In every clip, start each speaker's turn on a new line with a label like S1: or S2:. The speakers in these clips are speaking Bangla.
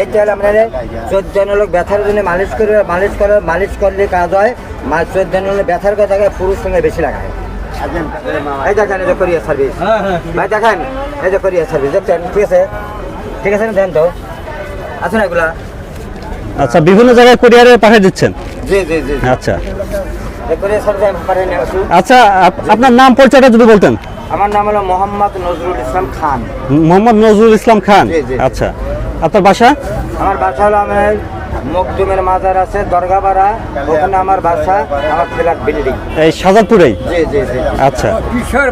S1: এই তেল আপনার চোদ্দ লোক ব্যথার জন্য মালিশ করে মালিশ করে মালিশ করলে কাজ হয়। চোদ্দ লোক ব্যথার কথা পুরুষ সঙ্গে বেশি লাগায়। এই দেখেন এই যে কোরিয়ার সার্ভিস ভাই দেখেন এই যে কোরিয়ার সার্ভিস দেখছেন? ঠিক আছে? ঠিক আছে দেন তো। আছে না এগুলা?
S2: আচ্ছা বিভিন্ন জায়গায় কুরিয়ারে পাঠিয়ে দিচ্ছেন?
S1: জি জি জি
S2: আচ্ছা। আচ্ছা আপ- আপনার নাম পরিচয়টা যদি বলতেন।
S1: আমার নাম হলো মোহাম্মদ নজরুল ইসলাম খান।
S2: মোহাম্মদ নজরুল ইসলাম খান। আচ্ছা। আপনার বাসা?
S1: আমার বাসা হলো আমার মকদুমের মাজার আছে দরগাপাড়া। ওখানে আমার বাসা আমার ফ্ল্যাট বিল্ডিং।
S2: এই সাজাদপুরেই
S1: জি জি জি।
S2: আচ্ছা।
S1: কিশোর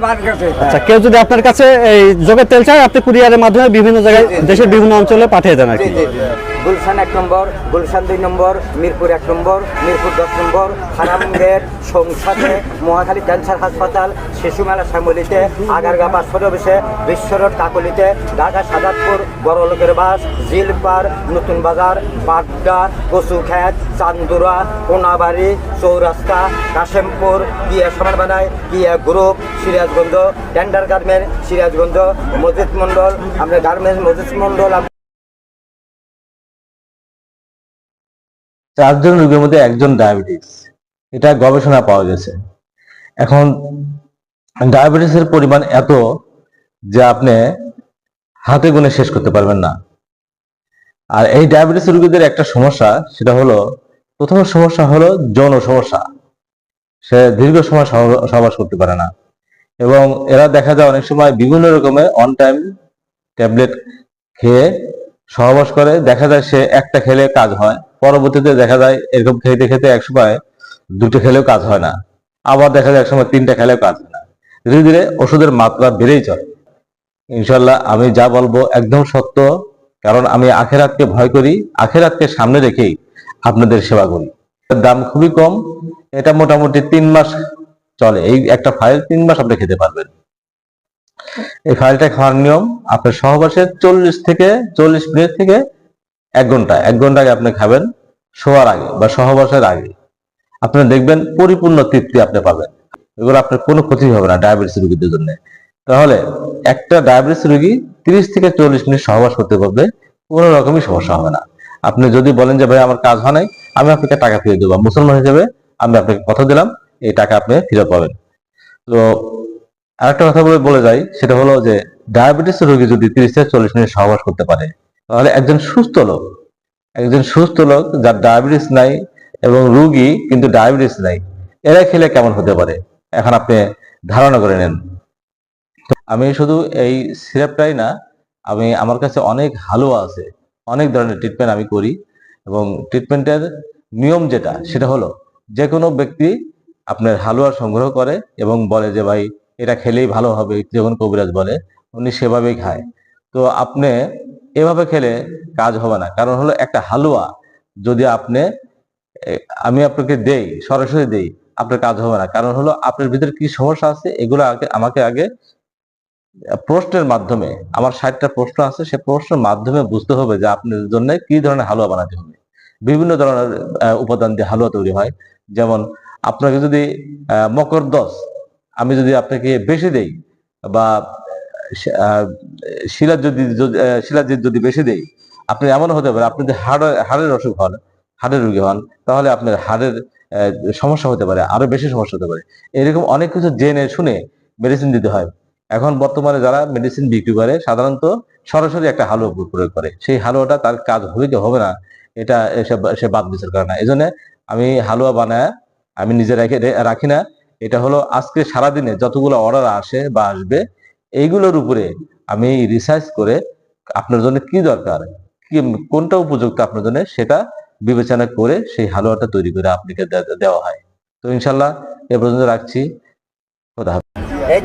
S2: আচ্ছা কেউ যদি আপনার কাছে এই যোগের তেল চায় আপনি কুরিয়ারের মাধ্যমে বিভিন্ন জায়গায়। দেশের বিভিন্ন অঞ্চলে পাঠিয়ে দেন আর কি।
S1: জি জি। গুলশান এক নম্বর, গুলশান দুই নম্বর, মিরপুর এক নম্বর, মিরপুর দশ নম্বর হারামগেট সংসাদে মহাখালী ক্যান্সার হাসপাতাল শিশু মেলা শ্যামলিতে, আগারগা পাঁচশোর অফিসে, বিশ্ব রোড কাকলিতে, ঢাকা সাদাতপুর, বড় লোকের বাস, জিলপার, নতুন বাজার বাড্ডা কচুখ্যাত চান্দুরা, কোনাবাড়ি, চৌরাস্তা, কাশেমপুর, কিয়া সমান বানায় কিয়া group, Sirajganj, tender garment, Sirajganj মসজিদ মন্ডল আমরা গার্মেন্টস মসজিদ মন্ডল
S3: চারজন রোগীর মধ্যে একজন ডায়াবেটিস এটা গবেষণা পাওয়া গেছে। এখন ডায়াবেটিসের পরিমাণ এত যে আপনি হাতে গুনে শেষ করতে পারবেন না। আর এই ডায়াবেটিস রোগীদের একটা সমস্যা, সেটা হলো, প্রথম সমস্যা হলো যৌন সমস্যা। সে দীর্ঘ সময় সহ- সহবাস করতে পারে না। এবং এরা দেখা যায় অনেক সময় বিভিন্ন রকমের অন টাইম ট্যাবলেট খেয়ে সহবাস করে। দেখা যায় সে একটা খেলে কাজ হয়। পরবর্তীতে দেখা যায় এরকম খেতে খেতে একসময় দুটো খেলেও কাজ হয় না। আবার দেখা যায় একসময় তিনটা খেলেও কাজ হয় না। ধীরে ধীরে ওষুধের মাত্রা বেড়েই চলে। ইনশাল্লাহ আমি যা বলব একদম সত্য, কারণ আমি আখের আখেরাতকে ভয় করি আখের আখেরাতকে সামনে রেখেই আপনাদের সেবা করি। দাম খুবই কম, এটা মোটামুটি তিন মাস চলে। এই একটা ফাইল তিন মাস আপনি খেতে পারবেন। এই ফাইলটা খাওয়ার নিয়ম, আপনার সহবাসের চল্লিশ থেকে, চল্লিশ মিনিট থেকে এক ঘণ্টা এক ঘণ্টা আগে আপনি খাবেন। শোয়ার আগে বা সহবাসের আগে। আপনি দেখবেন পরিপূর্ণ তৃপ্তি আপনি পাবেন। এগুলো আপনার কোনো ক্ষতি হবে না ডায়াবেটিস রোগীদের জন্য। তাহলে একটা ডায়াবেটিস রোগী তিরিশ থেকে চল্লিশ মিনিট সহবাস করতে পারবে, কোনো রকমই সমস্যা হবে না। আপনি যদি বলেন যে, ভাই, আমার কাজ হয় নাই, আমি আপনাকে টাকা ফিরে দেবো। মুসলমান হিসেবে আমি আপনাকে কথা দিলাম, এই টাকা আপনি ফিরে পাবেন। তো আরেকটা কথা বলে বলে যাই, সেটা হলো যে, ডায়াবেটিস রোগী যদি তিরিশ থেকে চল্লিশ মিনিট সহবাস করতে পারে, তাহলে একজন সুস্থ লোক একজন সুস্থ লোক যার ডায়াবেটিস নাই এবং রোগী কিন্তু ডায়াবেটিস নাই, এরা খেলে কেমন হতে পারে? এখন আপনি ধারণা করে নেন। আমি শুধু এই সিরাপটাই না, আমি আমার কাছে অনেক হালুয়া আছে, অনেক ধরনের ট্রিটমেন্ট আমি করি এবং ট্রিটমেন্টের নিয়ম যেটা, সেটা হলো যে কোনো ব্যক্তি আপনার হালুয়া সংগ্রহ করে এবং বলে যে, ভাই, এটা খেলেই ভালো হবে। যখন কবিরাজ বলে, উনি সেভাবেই খায়। তো আপনি এভাবে খেলে কাজ হবে না। কারণ হলো একটা হালুয়া, যদি আপনি আমি আপনাকে দেই, সরাসরি দেই, আপনার কাজ হবে না। কারণ হলো আপনার ভিতরে কি সমস্যা আছে, এগুলো আগে, আমাকে আগে প্রশ্নের মাধ্যমে, আমার ষাটটা প্রশ্ন আছে, সে প্রশ্নের মাধ্যমে বুঝতে হবে যে আপনার জন্য কি ধরনের হালুয়া বানাতে হবে। বিভিন্ন ধরনের উপাদান দিয়ে হালুয়া তৈরি হয়। যেমন আপনাকে যদি মকর দশ, আমি যদি আপনাকে বেশি দেই বা শিলার যদি শিলাজিৎ যদি বেশি দেই, আপনি এমন হতে পারে, আপনি যদি হাড়, হাড়ের অসুখ হন, হাড়ের রোগী হন, তাহলে আপনার হাড়ের সমস্যা হতে পারে, আরও বেশি সমস্যা হতে পারে। এরকম অনেক কিছু জেনে শুনে মেডিসিন দিতে হয়। এখন বর্তমানে যারা মেডিসিন বিক্রি করে, সাধারণত সরাসরি একটা হালুয়া প্রয়োগ করে। সেই হালুয়াটা তার কাজ হবে কি হবে না, এটা সে বাদ বিচার করে না। এই আমি হালুয়া বানায়, আমি নিজে রেখে রাখি না। এটা হলো আজকে সারাদিনে যতগুলো অর্ডার আসে বা আসবে এইগুলোর উপরে আমি রিসার্চ করে আপনার জন্য কি দরকার? কি, কোনটা উপযুক্ত আপনার জন্য? সেটা বিবেচনা করে সেই হালুয়াটা তৈরি করে আপনাকে দেওয়া হয়। তো ইনশাল্লাহ এ পর্যন্ত রাখছি। খোদা।
S1: এই